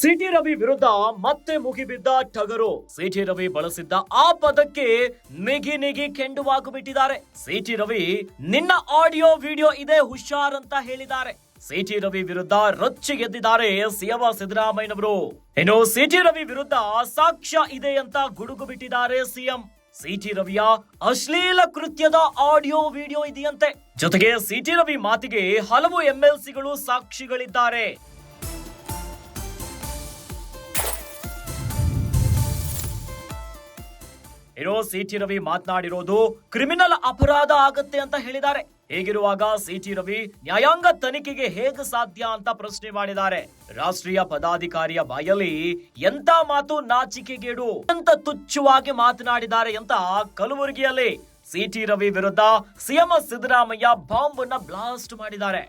City Ravi ವಿರುದ್ಧ ಮತ್ತೆ ಮುಗಿಬಿದ್ದ ಟಗರು. ಸಿಟಿ ರವಿ ಬಳಸಿದ್ದ ಆ ಪದಕ್ಕೆ ನಿಗಿ ನಿಗಿ ಕೆಂಡುವಾಗು ಬಿಟ್ಟಿದ್ದಾರೆ ಸಿಟಿ ರವಿ, ನಿನ್ನ ಆಡಿಯೋ ವಿಡಿಯೋ ಇದೆ ಹುಷಾರ್ ಅಂತ ಹೇಳಿದ್ದಾರೆ. ಸಿಟಿ ರವಿ ವಿರುದ್ಧ ರೊಚ್ಚಿಗೆದ್ದಿದ್ದಾರೆ ಸಿಎಂ ಸಿದ್ದರಾಮಯ್ಯನವರು. ಇನ್ನು ಸಿಟಿ ರವಿ ವಿರುದ್ಧ ಸಾಕ್ಷ್ಯ ಇದೆ ಅಂತ ಗುಡುಗು ಬಿಟ್ಟಿದ್ದಾರೆ ಸಿಎಂ. ಸಿಟಿ ರವಿಯ ಅಶ್ಲೀಲ ಕೃತ್ಯದ ಆಡಿಯೋ ವಿಡಿಯೋ ಇದೆಯಂತೆ. ಜೊತೆಗೆ ಸಿಟಿ ರವಿ ಮಾತಿಗೆ ಹಲವು ಎಂಎಲ್ಸಿಗಳು ಸಾಕ್ಷಿಗಳಿದ್ದಾರೆ. ಇರೋ ಸಿಟಿ ರವಿ ಮಾತನಾಡಿರೋದು ಕ್ರಿಮಿನಲ್ ಅಪರಾಧ ಆಗುತ್ತೆ ಅಂತ ಹೇಳಿದ್ದಾರೆ. ಹೀಗಿರುವಾಗ ಸಿಟಿ ರವಿ ನ್ಯಾಯಾಂಗ ತನಿಖೆಗೆ ಹೇಗೆ ಸಾಧ್ಯ ಅಂತ ಪ್ರಶ್ನೆ ಮಾಡಿದ್ದಾರೆ. ರಾಷ್ಟ್ರೀಯ ಪದಾಧಿಕಾರಿಯ ಬಾಯಲ್ಲಿ ಎಂತ ಮಾತು ನಾಚಿಕೆಗೇಡು ಅಂತ ತುಚ್ಛವಾಗಿ ಮಾತನಾಡಿದ್ದಾರೆ ಅಂತ ಕಲಬುರಗಿಯಲ್ಲಿ ಸಿಟಿ ರವಿ ವಿರುದ್ಧ ಸಿಎಂ ಸಿದ್ದರಾಮಯ್ಯ ಬಾಂಬ್ ಬ್ಲಾಸ್ಟ್ ಮಾಡಿದ್ದಾರೆ.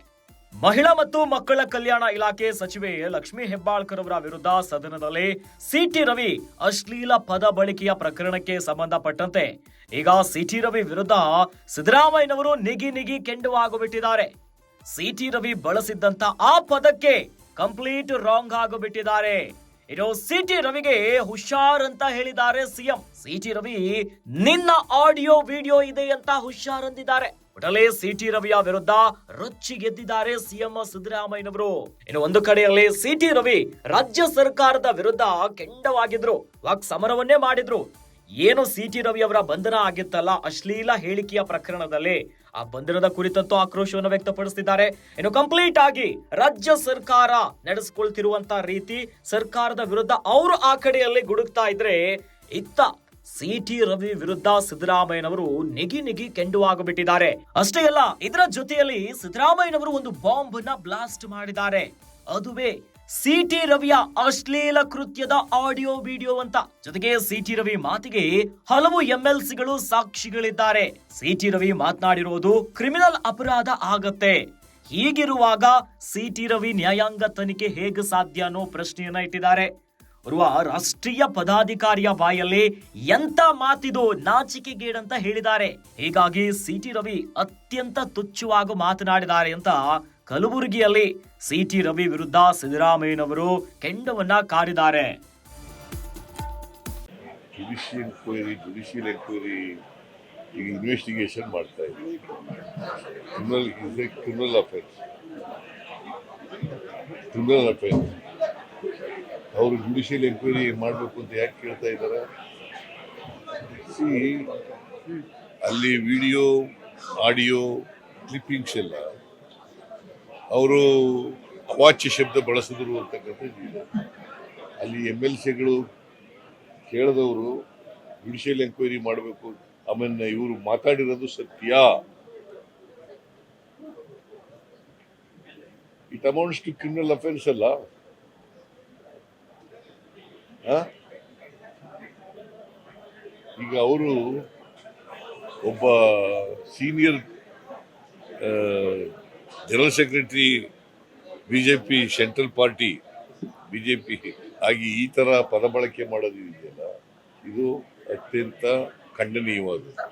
ಮಹಿಳಾ ಮತ್ತು ಮಕ್ಕಳ ಕಲ್ಯಾಣ ಇಲಾಖೆ ಸಚಿವೆ ಲಕ್ಷ್ಮೀ ಹೆಬ್ಬಾಳ್ಕರ್ ಅವರ ವಿರುದ್ಧ ಸದನದಲ್ಲಿ ಸಿಟಿ ರವಿ ಅಶ್ಲೀಲ ಪದ ಬಳಕೆಯ ಪ್ರಕರಣಕ್ಕೆ ಸಂಬಂಧಪಟ್ಟಂತೆ ಈಗ ಸಿಟಿ ರವಿ ವಿರುದ್ಧ ಸಿದ್ದರಾಮಯ್ಯನವರು ನಿಗಿ ನಿಗಿ ಕೆಂಡುವಾಗುಬಿಟ್ಟಿದ್ದಾರೆ ಸಿಟಿ ರವಿ ಬಳಸಿದ್ದಂತ ಆ ಪದಕ್ಕೆ ಕಂಪ್ಲೀಟ್ ರಾಂಗ್ ಆಗಿಬಿಟ್ಟಿದ್ದಾರೆ. ಇನ್ನು ಸಿಟಿ ರವಿಗೆ ಹುಷಾರ್ ಅಂತ ಹೇಳಿದ್ದಾರೆ ಸಿಎಂ ಸಿಟಿ ರವಿ, ನಿನ್ನ ಆಡಿಯೋ ವಿಡಿಯೋ ಇದೆ ಅಂತ ಹುಷಾರ್ ಅಂದಿದ್ದಾರೆ. ಸಿ ಸಿಟಿ ರವಿಯ ವಿರುದ್ಧ ರೊಚ್ಚಿಗೆದ್ದಿದ್ದಾರೆ ಸಿಎಂ ಸಿದ್ದರಾಮಯ್ಯನವರು. ಇನ್ನು ಒಂದು ಕಡೆಯಲ್ಲಿ ಸಿಟಿ ರವಿ ರಾಜ್ಯ ಸರ್ಕಾರದ ವಿರುದ್ಧ ಕೆಂಡವಾಗಿದ್ರು. ವಾಕ್ ಸಮರವನ್ನೇ ಮಾಡಿದ್ರು. ಏನು ಸಿಟಿ ರವಿ ಅವರ ಬಂಧನ ಆಗಿತ್ತಲ್ಲ, ಅಶ್ಲೀಲ ಹೇಳಿಕೆಯ ಪ್ರಕರಣದಲ್ಲಿ ಆ ಬಂಧನದ ಕುರಿತಂತೂ ಆಕ್ರೋಶವನ್ನು ವ್ಯಕ್ತಪಡಿಸುತ್ತಿದ್ದಾರೆ ಇನ್ನು ಕಂಪ್ಲೀಟ್ ಆಗಿ ರಾಜ್ಯ ಸರ್ಕಾರ ನಡೆಸಿಕೊಳ್ತಿರುವಂತ ರೀತಿ ಸರ್ಕಾರದ ವಿರುದ್ಧ ಅವರು ಆ ಕಡೆಯಲ್ಲಿ ಗುಡುಕ್ತಾ ಇದ್ರೆ ಇತ್ತ ಸಿ ಟಿ ರವಿ ವಿರುದ್ಧ ಸಿದ್ದರಾಮಯ್ಯನವರು ನಿಗಿ ನಿಗಿ ಕೆಂಡುವಾಗಬಿಟ್ಟಿದ್ದಾರೆ ಅಷ್ಟೇ ಅಲ್ಲ, ಇದರ ಜೊತೆಯಲ್ಲಿ ಸಿದ್ದರಾಮಯ್ಯನವರು ಒಂದು ಬಾಂಬ್ನ ಬ್ಲಾಸ್ಟ್ ಮಾಡಿದ್ದಾರೆ. ಅದುವೇ ಸಿಟಿ ರವಿಯ ಅಶ್ಲೀಲ ಕೃತ್ಯದ ಆಡಿಯೋ ವಿಡಿಯೋ ಅಂತ. ಜೊತೆಗೆ ಸಿಟಿ ರವಿ ಮಾತಿಗೆ ಹಲವು ಎಂಎಲ್ಸಿಗಳು ಸಾಕ್ಷಿಗಳಿದ್ದಾರೆ. ಸಿಟಿ ರವಿ ಮಾತನಾಡಿರುವುದು ಕ್ರಿಮಿನಲ್ ಅಪರಾಧ ಆಗತ್ತೆ. ಹೀಗಿರುವಾಗ ಸಿಟಿ ರವಿ ನ್ಯಾಯಾಂಗ ತನಿಖೆ ಹೇಗೆ ಸಾಧ್ಯ ಅನ್ನೋ ಪ್ರಶ್ನೆಯನ್ನ ಇಟ್ಟಿದ್ದಾರೆ. ಓರ್ವ ರಾಷ್ಟ್ರೀಯ ಪದಾಧಿಕಾರಿಯ ಬಾಯಲ್ಲಿ ಎಂತ ಮಾತಿದು ನಾಚಿಕೆಗೇಡಂತ ಹೇಳಿದ್ದಾರೆ. ಹೀಗಾಗಿ ಸಿಟಿ ರವಿ ಅತ್ಯಂತ ತುಚ್ಛವಾಗಿ ಮಾತನಾಡಿದ್ದಾರೆ ಅಂತ ಕಲಬುರಗಿಯಲ್ಲಿ ಸಿಟಿ ರವಿ ವಿರುದ್ಧ ಸಿದ್ದರಾಮಯ್ಯನವರು ಕೆಂಡವನ್ನ ಕಾರಿದ್ದಾರೆ. ಈಗ ಇನ್ವೆಸ್ಟಿಗೇಷನ್ ಮಾಡ್ತಾ ಇದ್ದೀವಿ criminal is a criminal offence ಅವರು ಜುಡಿಷಿಯಲ್ ಎಂಕ್ವೈರಿ ಮಾಡಬೇಕು ಅಂತ ಯಾಕೆ ಕೇಳ್ತಾ ಇದ್ದಾರೆ? ಸಿ ಅಲ್ಲಿ ವಿಡಿಯೋ ಆಡಿಯೋ ಕ್ಲಿಪ್ಪಿಂಗ್ಸ್ ಎಲ್ಲ ಅವರು ಅವಾಚ್ಯ ಶಬ್ದ ಬಳಸಿದ್ರು ಅಂತಕ್ಕಂಥದ್ದು ಅಲ್ಲಿ ಎಂ ಎಲ್ ಸಿಗಳು ಕೇಳಿದವರು ಜುಡಿಷಿಯಲ್ ಎಂಕ್ವೈರಿ ಮಾಡಬೇಕು, ಆಮೇಲೆ ಇವರು ಮಾತಾಡಿರೋದು ಸತ್ಯ. It amounts to criminal offence ಅಲ್ಲ? ಈಗ ಅವರು ಒಬ್ಬ senior general secretary BJP central party BJP ಆಗಿ ಈ ತರ ಪದ ಬಳಕೆ ಮಾಡೋದಿದೆಯಲ್ಲ ಇದು ಅತ್ಯಂತ ಖಂಡನೀಯವಾದದ್ದು.